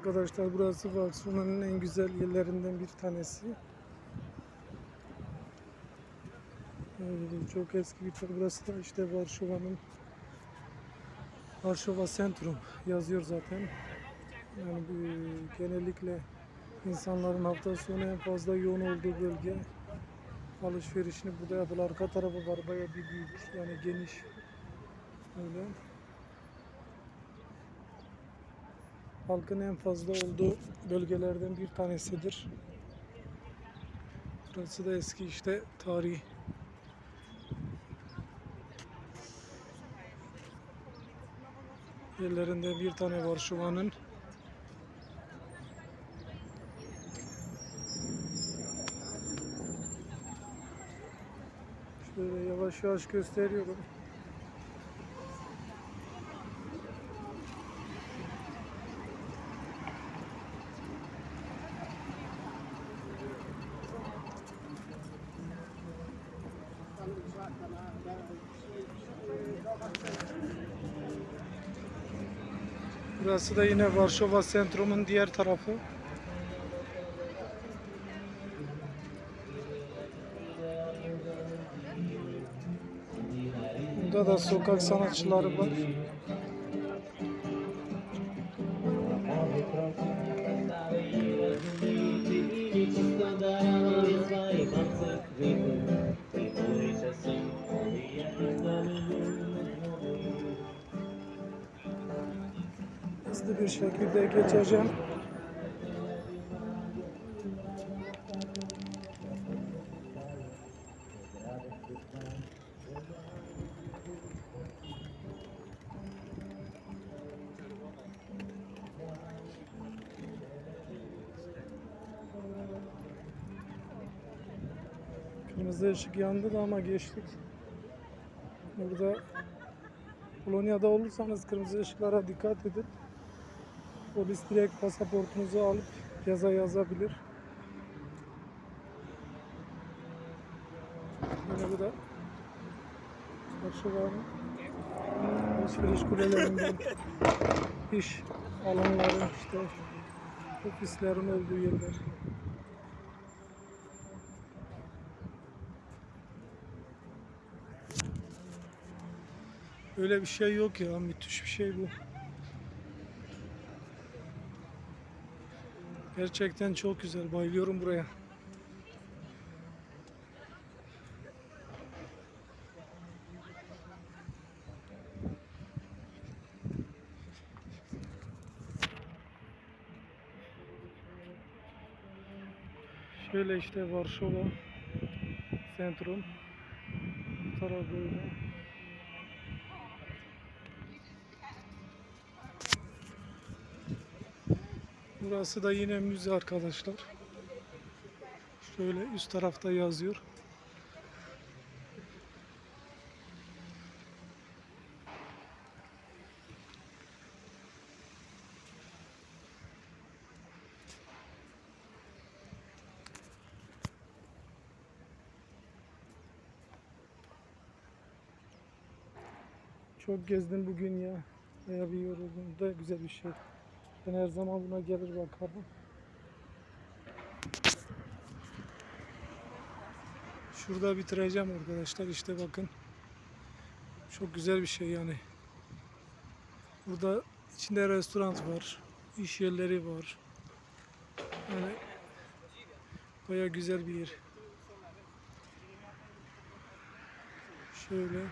Arkadaşlar burası Varşova'nın en güzel yerlerinden bir tanesi. Çok eski bir burası da işte Varşova'nın Varşova Centrum yazıyor zaten. Yani bu, genellikle insanların hafta sonu en fazla yoğun olduğu bölge. Alışverişini burada yapıyorlar. Arka tarafı var bayağı bir büyük yani geniş. Öyle. Halkın en fazla olduğu bölgelerden bir tanesidir. Burası da eski işte tarihi. Yerlerinde bir tane var şu anın. Şöyle yavaş yavaş gösteriyorum. Burası da yine Varşova Sentrum'un diğer tarafı. Burada da sokak sanatçıları var. Hızlı bir şekilde geçeceğim. Kırmızı ışık yandı da ama geçtik. Burada Polonya'da olursanız kırmızı ışıklara dikkat edin. Polis direkt pasaportunuzu alıp yaza yazabilir. Yine bu da Varşova'nın alışveriş kulelerinden iş alanları işte ofislerin olduğu yerler. Öyle bir şey yok ya müthiş bir şey bu. Gerçekten çok güzel. Bayılıyorum buraya. Şöyle işte Varşova Centrum. Bu taraf böyle. Burası da yine müze arkadaşlar. Şöyle üst tarafta yazıyor. Çok gezdim bugün ya. Bayağı bir yoruldum. Da güzel bir şey. Ben her zaman buna gelir bakarım. Şurada bitireceğim arkadaşlar. İşte bakın. Çok güzel bir şey yani. Burada içinde restoran var. iş yerleri var. Yani baya güzel bir yer. Şöyle.